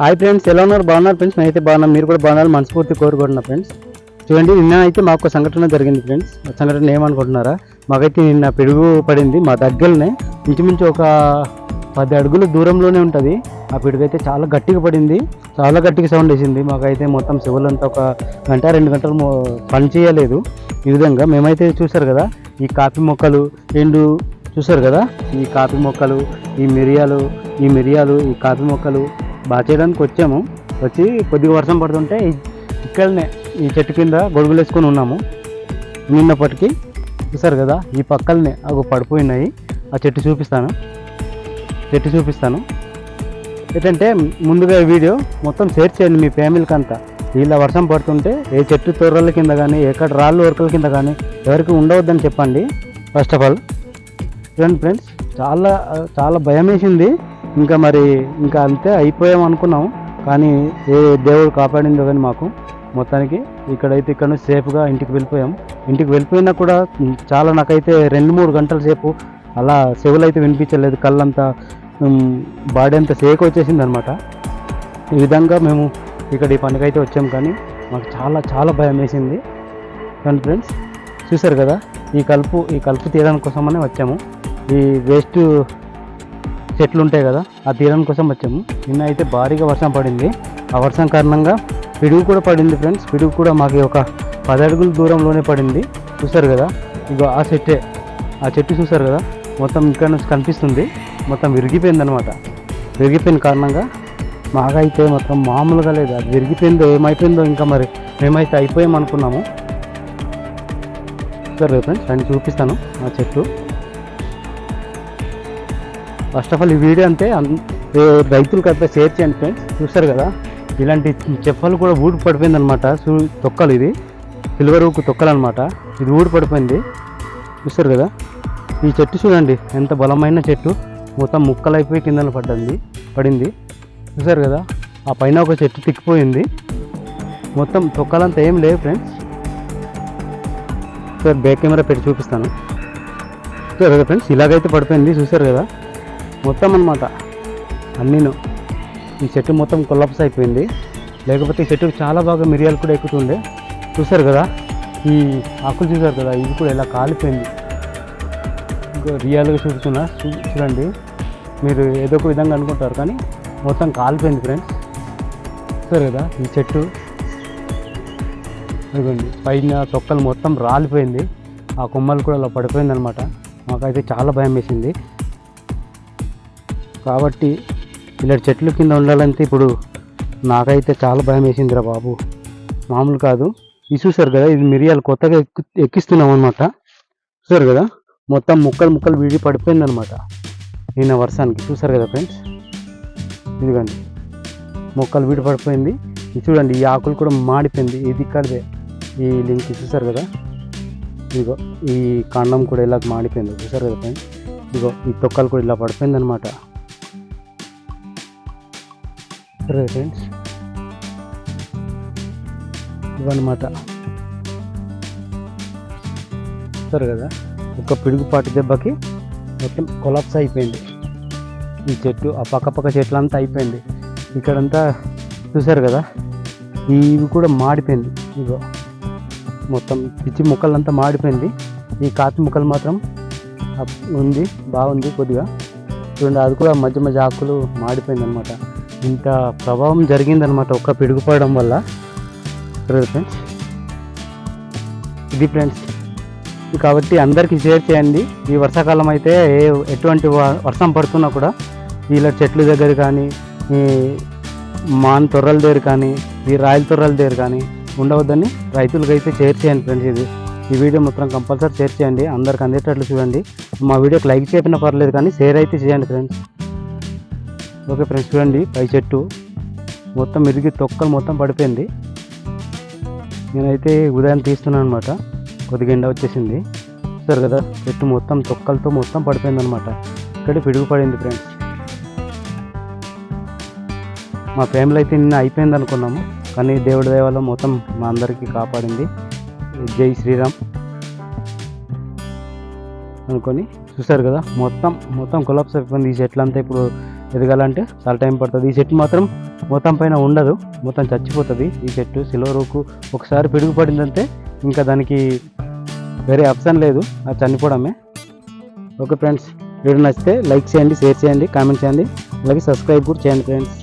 Hi friends ఎలా ఉన్నారు? బాగున్నారు ఫ్రెండ్స్? నేనైతే బాగున్నాను. మీరు కూడా బాగున్నారు మనస్ఫూర్తి కోరుకుంటున్నా ఫ్రెండ్స్. చూడండి నిన్న అయితే మాకు ఒక సంఘటన జరిగింది ఫ్రెండ్స్. ఆ సంఘటన ఏమనుకుంటున్నారా? మాకైతే నిన్న పిడుగు పడింది మా దగ్గరనే. ఇంచుమించు ఒక పది అడుగుల దూరంలోనే ఉంటుంది. ఆ పిడుగు అయితే చాలా గట్టిగా పడింది. చాలా గట్టిగా సౌండ్ వేసింది. మాకైతే మొత్తం శివులంతా ఒక గంట రెండు గంటలు పని చేయలేదు. ఈ విధంగా మేమైతే చూసారు కదా ఈ కాఫీ మొక్కలు రెండు చూసారు కదా? ఈ కాఫీ మొక్కలు ఈ మిరియాలు ఈ మిరియాలు ఈ కాఫీ మొక్కలు బాగా చేయడానికి వచ్చాము. వచ్చి కొద్దిగా వర్షం పడుతుంటే ఇక్కడనే ఈ చెట్టు కింద గొడుగులు వేసుకొని ఉన్నాము. నిన్నప్పటికీ చూసారు కదా ఈ పక్కలనే అవి పడిపోయినాయి. ఆ చెట్టు చూపిస్తాను. చెట్టు చూపిస్తాను. ఏంటంటే ముందుగా వీడియో మొత్తం షేర్ చేయండి మీ ఫ్యామిలీకి అంతా. ఇలా వర్షం పడుతుంటే ఏ చెట్టు తొర్రల కింద కానీ ఎక్కడ రాళ్ళు వర్కల కింద కానీ ఎవరికి ఉండవద్దని చెప్పండి. ఫస్ట్ ఆఫ్ ఆల్ చూడండి ఫ్రెండ్స్ చాలా చాలా భయం వేసింది ఇంకా మరి ఇంకా అంతే అయిపోయాం అనుకున్నాం. కానీ ఏ దేవుడు కాపాడిందో కానీ మాకు మొత్తానికి ఇక్కడైతే ఇక్కడ నుంచి సేఫ్గా ఇంటికి వెళ్ళిపోయాం. ఇంటికి వెళ్ళిపోయినా కూడా చాలా నాకైతే రెండు మూడు గంటల సేపు అలా చెవులు అయితే వినిపించలేదు. కళ్ళంతా బాడీ అంతా సేక్ వచ్చేసింది అనమాట ఈ విధంగా మేము ఇక్కడ ఈ పనికైతే వచ్చాం కానీ మాకు చాలా చాలా భయం వేసింది కానీ ఫ్రెండ్స్ చూశారు కదా? ఈ కలుపు ఈ కలుపు తీయడానికి కోసమనే వచ్చాము. ఈ వేస్ట్ చెట్లు ఉంటాయి కదా ఆ తీయడం కోసం వచ్చాము. నిన్న అయితే భారీగా వర్షం పడింది. ఆ వర్షం కారణంగా పిడుగు కూడా పడింది ఫ్రెండ్స్ పిడుగు కూడా మాకు ఒక పది అడుగుల దూరంలోనే పడింది. చూసారు కదా? ఇగో ఆ చెట్టే ఆ చెట్టు చూసారు కదా? మొత్తం ఇక్కడ నుంచి కనిపిస్తుంది. మొత్తం విరిగిపోయింది అనమాట విరిగిపోయిన కారణంగా మాకైతే మొత్తం మామూలుగా లేదు. అది విరిగిపోయిందో ఏమైపోయిందో ఇంకా మరి మేమైతే అయిపోయాం అనుకున్నాము సరే ఫ్రెండ్స్ అండ్ చూపిస్తాను ఆ చెట్టు. ఫస్ట్ ఆఫ్ ఆల్ ఈ వీడియో అంతే రైతులు ఏ రైతులకు అయితే షేర్ చేయండి ఫ్రెండ్స్ చూస్తారు కదా ఇలాంటి చెప్పలు కూడా ఊడి పడిపోయింది అనమాట తొక్కలు ఇది. సిల్వర్ ఊకు తొక్కలు అనమాట ఇది ఊడి పడిపోయింది. చూస్తారు కదా ఈ చెట్టు చూడండి ఎంత బలమైన చెట్టు. మొత్తం ముక్కలైపోయి కిందన పడ్డది పడింది. చూసారు కదా ఆ పైన ఒక చెట్టు తిక్కిపోయింది. మొత్తం తొక్కలంతా ఏం లేవు ఫ్రెండ్స్ సార్ బ్యాక్ కెమెరా పెట్టి చూపిస్తాను. చూసారు కదా ఫ్రెండ్స్ ఇలాగైతే పడిపోయింది చూసారు కదా? మొత్తం అనమాట అన్నీను. ఈ చెట్టు మొత్తం కొల్లప్స్ అయిపోయింది. లేకపోతే ఈ చెట్టుకు చాలా బాగా మిరియాలు కూడా ఎక్కుతుండే. చూసారు కదా? ఈ ఆకులు చూసారు కదా? ఇది కూడా ఇలా కాలిపోయింది. ఇంకా రియల్గా చూస్తున్నా చూడండి. మీరు ఏదో ఒక విధంగా అనుకుంటారు కానీ మొత్తం కాలిపోయింది ఫ్రెండ్స్ చూసారు కదా? ఈ చెట్టు ఇదిగోండి పైన తొక్కలు మొత్తం రాలిపోయింది. ఆ కొమ్మలు కూడా అలా పడిపోయింది అనమాట మాకైతే చాలా భయం వేసింది. కాబట్టి ఇలాంటి చెట్ల కింద ఉండాలంటే ఇప్పుడు నాకైతే చాలా భయం వేసిందిరా బాబు. మామూలు కాదు. ఇది చూసారు కదా ఇది మిరియాలు కొత్తగా ఎక్కు ఎక్కిస్తున్నాం అనమాట చూసారు కదా మొత్తం ముక్కలు ముక్కలు విడి పడిపోయింది అనమాట నిన్న వర్షానికి చూసారు కదా ఫ్రెండ్స్? ఇదిగోండి మొక్కలు విడి పడిపోయింది ఇది చూడండి ఈ ఆకులు కూడా మాడిపోయింది. ఇది ఇక్కడదే. ఈ లింక్ చూసారు కదా? ఇదిగో ఈ కాండం కూడా ఇలా మాడిపోయింది. చూసారు కదా పైన ఇదిగో ఈ తొక్కలు కూడా ఇలా పడిపోయింది అనమాట సరే ఫ్రెండ్స్? ఇవన్నమాట. సరే కదా? ఒక పిడుగుపాటి దెబ్బకి మొత్తం కొలాప్స్ అయిపోయింది. ఈ చెట్టు ఆ పక్క పక్క చెట్లు అంతా అయిపోయింది. ఇక్కడంతా చూసారు కదా? ఇవి కూడా మాడిపోయింది. ఇగో మొత్తం పిచ్చి ముక్కలంతా మాడిపోయింది. ఈ కాఫీ ముక్కలు మాత్రం ఉంది బాగుంది కొద్దిగా. చూడండి అది కూడా మధ్య మధ్య ఆకులు మాడిపోయింది అనమాట ఇంత ప్రభావం జరిగిందనమాట ఒక్క పిడుగుపడడం వల్ల. ఫ్రెండ్స్ ఇది ఫ్రెండ్స్ కాబట్టి అందరికీ షేర్ చేయండి. ఈ వర్షాకాలం అయితే ఏ ఎటువంటి వ- వర్షం పడుతున్నా కూడా ఇలా చెట్ల దగ్గర కానీ ఈ మాన్ తొర్రల దగ్గర కానీ ఈ రాయల తొర్రల దగ్గర కానీ ఉండవద్దని రైతులకు అయితే షేర్ చేయండి ఫ్రెండ్స్ ఇది. ఈ వీడియో మొత్తం కంపల్సరీ షేర్ చేయండి. అందరికి అందేటట్లు చూడండి. మా వీడియోకి లైక్ చేయకపోయినా పర్లేదు కానీ షేర్ అయితే చేయండి ఫ్రెండ్స్. ఓకే ఫ్రెండ్స్ చూడండి పై చెట్టు. మొత్తం ఇరిగి తొక్కలు మొత్తం పడిపోయింది. నేనైతే ఉదయం తీస్తున్నాను అనమాట కొద్దిగా ఎండ వచ్చేసింది. చూస్తారు కదా చెట్టు మొత్తం తొక్కలతో మొత్తం పడిపోయింది అనమాట ఇక్కడ పిడుగు పడింది ఫ్రెండ్స్. మా ఫ్యామిలీ అయితే నిన్న అయిపోయింది అనుకున్నాము. కానీ దేవుడి దేవాలయం మొత్తం మా అందరికీ కాపాడింది. జై శ్రీరామ్ అనుకొని చూసారు కదా మొత్తం మొత్తం కొలాప్స్ అయిపోయింది. ఈ చెట్లు అంతా ఇప్పుడు ఎదగాలంటే చాలా టైం పడుతుంది. ఈ చెట్టు మాత్రం మొత్తం పైన ఉండదు మొత్తం చచ్చిపోతుంది. ఈ చెట్టు సిల్వరుకు ఒకసారి పిడుగు పడిందంటే ఇంకా దానికి వేరే ఆప్షన్ లేదు అది చనిపోవడమే. ఓకే ఫ్రెండ్స్ వీడియో నచ్చితే లైక్ చేయండి షేర్ చేయండి కామెంట్ చేయండి. అలాగే సబ్స్క్రైబ్ కూడా చేయండి ఫ్రెండ్స్.